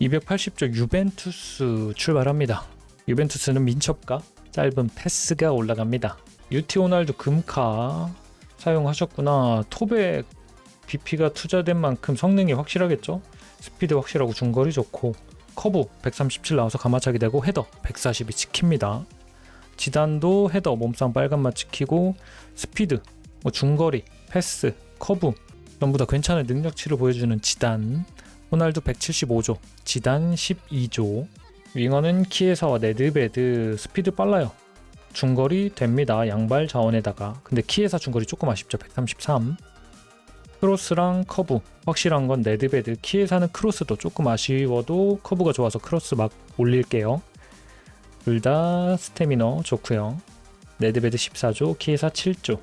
280조 유벤투스 출발합니다. 유벤투스는 민첩과 짧은 패스가 올라갑니다. 유티 호날두 금카 사용하셨구나. 톱에 BP가 투자된 만큼 성능이 확실하겠죠? 스피드 확실하고 중거리 좋고 커브 137 나와서 가마차기 되고 헤더 142 지킵니다. 지단도 헤더 몸싸움 빨간맛 지키고 스피드 뭐 중거리 패스 커브 전부 다 괜찮은 능력치를 보여주는 지단 호날두 175조 지단 12조. 윙어는 키에사와 네드베드 스피드 빨라요. 중거리 됩니다 양발 자원에다가. 근데 키에사 중거리 조금 아쉽죠 133 크로스랑 커브. 확실한 건 네드베드 키에사는 크로스도 조금 아쉬워도 커브가 좋아서 크로스 막 올릴게요. 둘 다 스태미너 좋고요. 네드베드 14조 키에사 7조.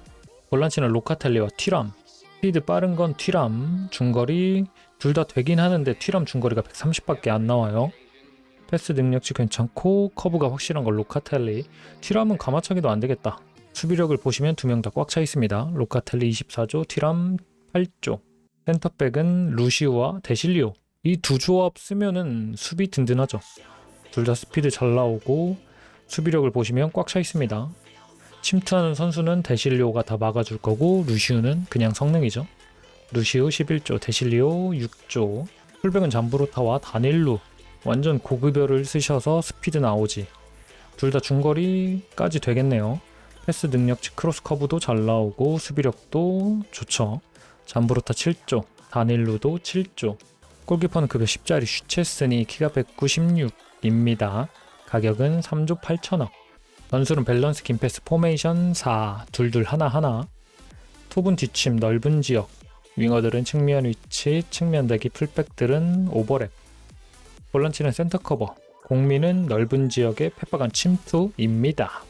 볼란치는 로카텔리와 튀람 스피드 빠른 건 튀람 중거리 둘 다 되긴 하는데 튀람 중거리가 130밖에 안 나와요. 패스 능력치 괜찮고 커브가 확실한 건 로카텔리. 튀람은 가마차기도 안 되겠다. 수비력을 보시면 두 명 다 꽉 차 있습니다. 로카텔리 24조 튀람 8조. 센터백은 루시우와 데실리오. 이 두 조합 쓰면은 수비 든든하죠. 둘 다 스피드 잘 나오고 수비력을 보시면 꽉 차 있습니다 침투하는 선수는 데실리오가 다 막아줄 거고 루시우는 그냥 성능이죠. 루시우 11조, 데실리오 6조. 풀백은 잠브로타와 다닐루 완전 고급여를 쓰셔서 스피드 나오지. 둘 다 중거리까지 되겠네요. 패스 능력치 크로스 커브도 잘 나오고 수비력도 좋죠. 잠브로타 7조, 다닐루도 7조. 골키퍼는 급여 10짜리 슈체스니 키가 196입니다. 가격은 3조 8천억. 전술은 밸런스 긴 패스 포메이션 4 둘둘 하나 하나. 톱은 뒷침 넓은 지역. 윙어들은 측면 위치 측면 대기 풀백들은 오버랩. 볼런치는 센터 커버. 공미는 넓은 지역의 페퍼간 침투입니다.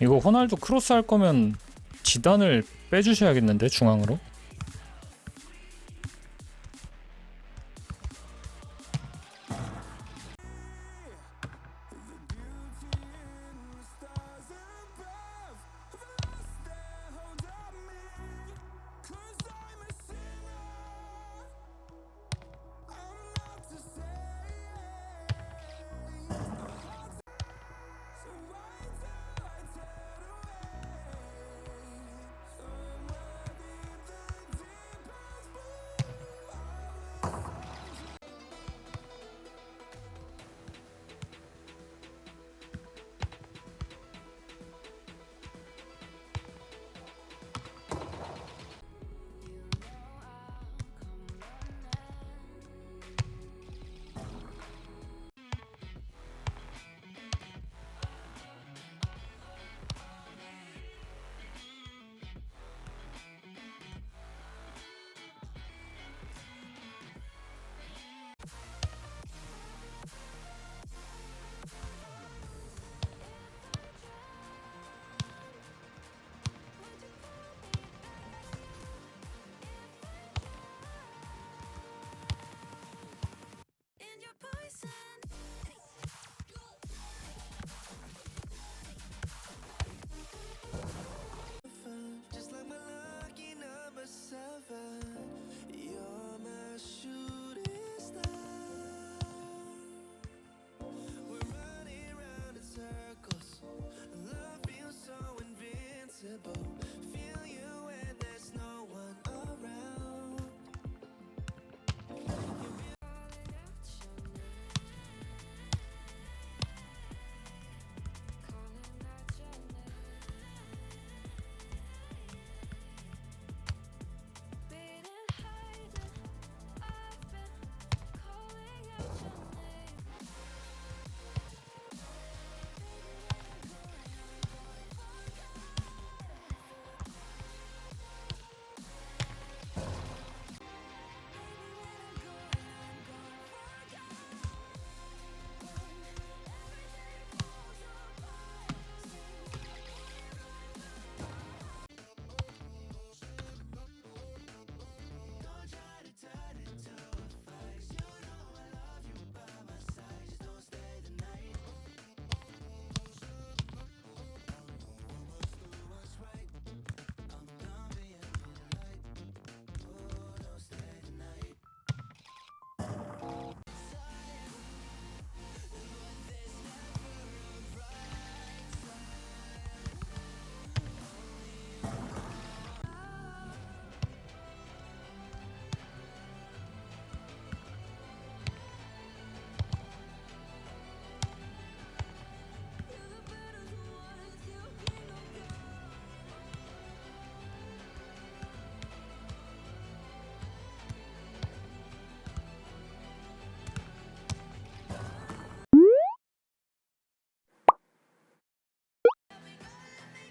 이거 호날두 크로스 할 거면 지단을 빼주셔야겠는데 중앙으로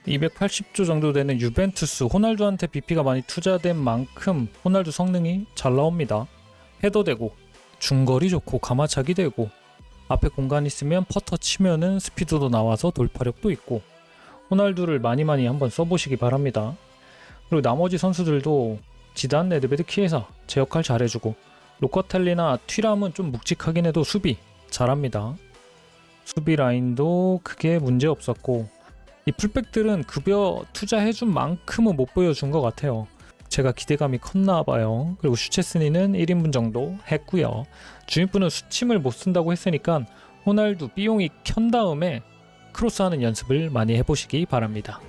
280조 정도 되는 유벤투스 호날두한테 BP가 많이 투자된 만큼 호날두 성능이 잘 나옵니다. 헤더 되고 중거리 좋고 가마차기 되고 앞에 공간 있으면 퍼터 치면은 스피드도 나와서 돌파력도 있고 호날두를 많이 많이 한번 써보시기 바랍니다. 그리고 나머지 선수들도 지단, 네드베드, 키에사 제 역할 잘해주고 로커텔리나 튀람은 좀 묵직하긴 해도 수비 잘합니다. 수비 라인도 크게 문제 없었고 이 풀백들은 급여 투자해준 만큼은 못 보여준 것 같아요. 제가 기대감이 컸나 봐요. 그리고 슈체스니는 1인분 정도 했고요. 주인분은 수침을 못 쓴다고 했으니까 호날두 삐용이 켠 다음에 크로스하는 연습을 많이 해보시기 바랍니다.